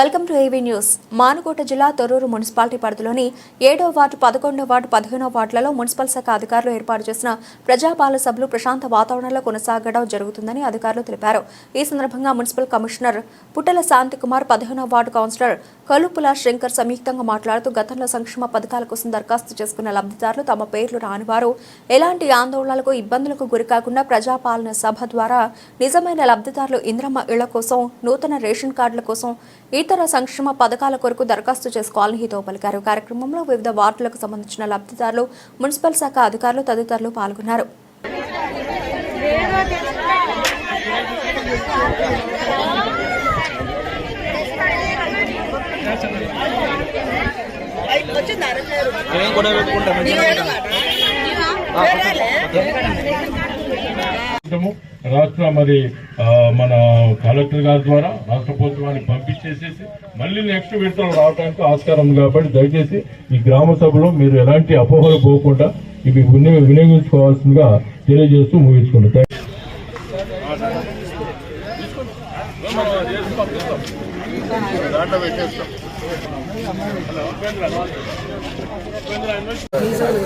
Welcome to AV news. Manukota జిల్లా Thorrur municipality పరిధిలోని ఏడో వార్డు పదకొండో వార్డు పదిహేనో వార్డులలో మున్సిపల్ శాఖ అధికారులు ఏర్పాటు చేసిన ప్రజాపాల సభలు ప్రశాంత వాతావరణంలో కొనసాగడం జరుగుతుందని అధికారులు తెలిపారు. ఈ సందర్భంగా మున్సిపల్ కమిషనర్ పుట్టల శాంతికుమార్ పదిహేనో వార్డు కౌన్సిలర్ కలుపుల శంకర్ సంయుక్తంగా మాట్లాడుతూ గతంలో సంక్షేమ పథకాల కోసం దరఖాస్తు చేసుకున్న లబ్ధిదారులు తమ పేర్లు రానివారు ఎలాంటి ఆందోళనలకు ఇబ్బందులకు గురికాకుండా ప్రజాపాలన సభ ద్వారా నిజమైన లబ్ధిదారులు ఇంద్రమ్మ ఇళ్ళ కోసం నూతన రేషన్ కార్డుల కోసం ఇతర సంక్షేమ పథకాల కొరకు దరఖాస్తు చేసుకోవాలని హితవు పలికారు. కార్యక్రమంలో వివిధ వార్డులకు సంబంధించిన లబ్ధిదారులు మున్సిపల్ శాఖ అధికారులు తదితరులు పాల్గొన్నారు. కూడా రాష్ట్ర మరి మన కలెక్టర్ గారి ద్వారా రాష్ట్ర ప్రభుత్వాన్ని పంపించేసేసి మళ్ళీ నెక్స్ట్ విడతలు రావడానికి ఆస్కారం కాబట్టి దయచేసి ఈ గ్రామ సభలో మీరు ఎలాంటి అపోహలు పోకుండా ఇవి వినియోగించుకోవాల్సిందిగా తెలియజేస్తూ ముగించుకుంటాం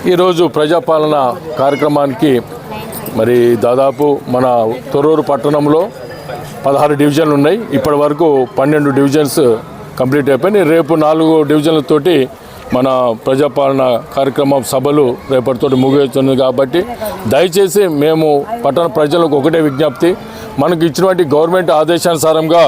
ఈరోజు ప్రజాపాలన కార్యక్రమానికి మరి దాదాపు మన తొర్రూరు పట్టణంలో పదహారు డివిజన్లు ఉన్నాయి. ఇప్పటి వరకు పన్నెండు డివిజన్స్ కంప్లీట్ అయిపోయినాయి. రేపు నాలుగు డివిజన్లతోటి మన ప్రజాపాలన కార్యక్రమం సభలు రేపటితోటి ముగిస్తుంది కాబట్టి దయచేసి మేము పట్టణ ప్రజలకు ఒకటే విజ్ఞప్తి. మనకు ఇచ్చినటువంటి గవర్నమెంట్ ఆదేశానుసారంగా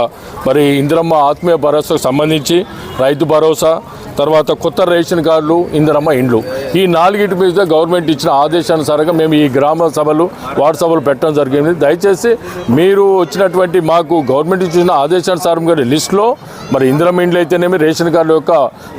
మరి ఇందిరమ్మ ఆత్మీయ భరోసాకు సంబంధించి రైతు భరోసా తర్వాత కొత్త రేషన్ కార్డులు ఇందిరమ్మ ఇండ్లు. ఈ నాలుగిటి మీద గవర్నమెంట్ ఇచ్చిన ఆదేశానుసారంగా మేము ఈ గ్రామ సభలు వార్డు సభలు పెట్టడం జరిగింది. దయచేసి మీరు వచ్చినటువంటి మాకు గవర్నమెంట్ ఇచ్చిన ఆదేశానుసారంగా లిస్టులో మరి ఇందిరమ్మ ఇండ్లు అయితేనేమి రేషన్ కార్డు యొక్క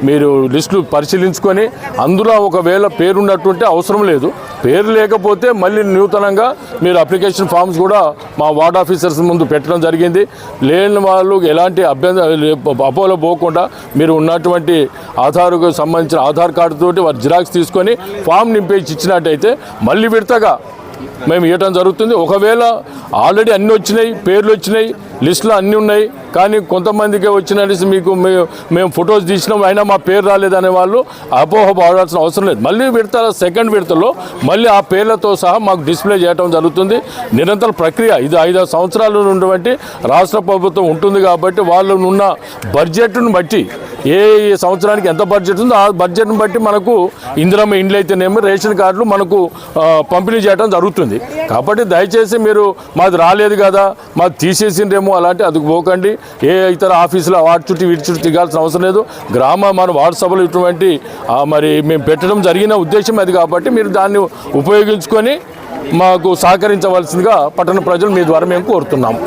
మీరు లిస్టులు పరిశీలించుకొని అందులో ఒకవేళ పేరున్నటువంటి అవసరం లేదు పేరు లేకపోతే మళ్ళీ నూతనంగా మీరు అప్లికేషన్ ఫామ్స్ కూడా మా వార్డ్ ఆఫీసర్స్ ముందు పెట్టడం జరిగింది. లేని వాళ్ళు ఎలాంటి అభ్యంత అపోలో పోకుండా మీరు ఉన్నటువంటి ఆధార్కు సంబంధించిన ఆధార్ కార్డుతోటి వారు జిరాక్స్ తీసుకొని ఫామ్ నింపేసి ఇచ్చినట్టయితే మళ్ళీ విడతగా మేము ఇవ్వటం జరుగుతుంది. ఒకవేళ ఆల్రెడీ అన్నీ వచ్చినాయి పేర్లు వచ్చినాయి లిస్టులో అన్నీ ఉన్నాయి కానీ కొంతమందికి వచ్చినట్టు మీకు మేము ఫొటోస్ తీసినాం అయినా మా పేరు రాలేదనే వాళ్ళు అపోహ పడాల్సిన అవసరం లేదు. మళ్ళీ విడత సెకండ్ విడతలో మళ్ళీ ఆ పేర్లతో సహా మాకు డిస్ప్లే చేయడం జరుగుతుంది. నిరంతర ప్రక్రియ ఇది ఐదు సంవత్సరాలు ఉన్నటువంటి రాష్ట్ర ప్రభుత్వం ఉంటుంది కాబట్టి వాళ్ళు ఉన్న బడ్జెట్ను బట్టి ఏ ఏ సంవత్సరానికి ఎంత బడ్జెట్ ఉందో ఆ బడ్జెట్ను బట్టి మనకు ఇందిరమ్మ ఇండ్లు అయితేనేమి రేషన్ కార్డులు మనకు పంపిణీ చేయడం జరుగుతుంది. కాబట్టి దయచేసి మీరు మాది రాలేదు కదా మాది తీసేసిండ్రేమో అలాంటి అది పోకండి. ఏ ఇతర ఆఫీసులో వాటి చుట్టూ వీటి చుట్టూ తిరగాల్సిన అవసరం లేదు. గ్రామ మన వార్డు సభలు ఇటువంటి మరి మేము పెట్టడం జరిగిన ఉద్దేశం అది కాబట్టి మీరు దాన్ని ఉపయోగించుకొని మాకు సహకరించవలసిందిగా పట్టణ ప్రజలు మీ ద్వారా మేము కోరుతున్నాము.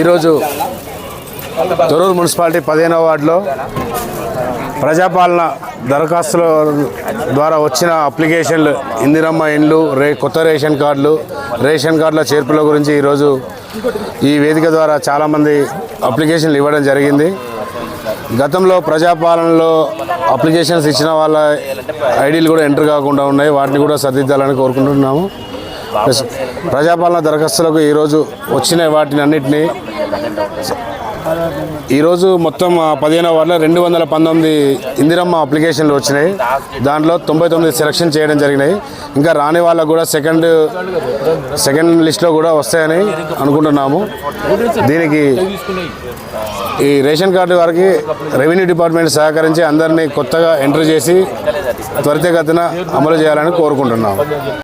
ఈరోజు తొరూరు మున్సిపాలిటీ పదిహేనవ వార్డులో ప్రజాపాలన దరఖాస్తుల ద్వారా వచ్చిన అప్లికేషన్లు ఇందిరమ్మ ఇండ్లు రే కొత్త రేషన్ కార్డులు రేషన్ కార్డుల చేర్పుల గురించి ఈరోజు ఈ వేదిక ద్వారా చాలామంది అప్లికేషన్లు ఇవ్వడం జరిగింది. గతంలో ప్రజాపాలనలో అప్లికేషన్స్ ఇచ్చిన వాళ్ళ ఐడీలు కూడా ఎంటర్ కాకుండా ఉన్నాయి. వాటిని కూడా సర్దిద్దాలని కోరుకుంటున్నాము. ప్రజాపాలన దరఖాస్తులకు ఈరోజు వచ్చిన వాటిని అన్నిటినీ ఈరోజు మొత్తం పదిహేను వార్డులో రెండు వందల పంతొమ్మిది ఇందిరమ్మ అప్లికేషన్లు వచ్చినాయి. దాంట్లో తొంభై తొమ్మిది సెలక్షన్ చేయడం జరిగినాయి. ఇంకా రాని వాళ్ళకు కూడా సెకండ్ సెకండ్ లిస్ట్లో కూడా వస్తాయని అనుకుంటున్నాము. దీనికి ఈ రేషన్ కార్డు వారికి రెవెన్యూ డిపార్ట్మెంట్ సహకరించి అందరినీ కొత్తగా ఎంటర్ చేసి త్వరితగతిన అమలు చేయాలని కోరుకుంటున్నాము.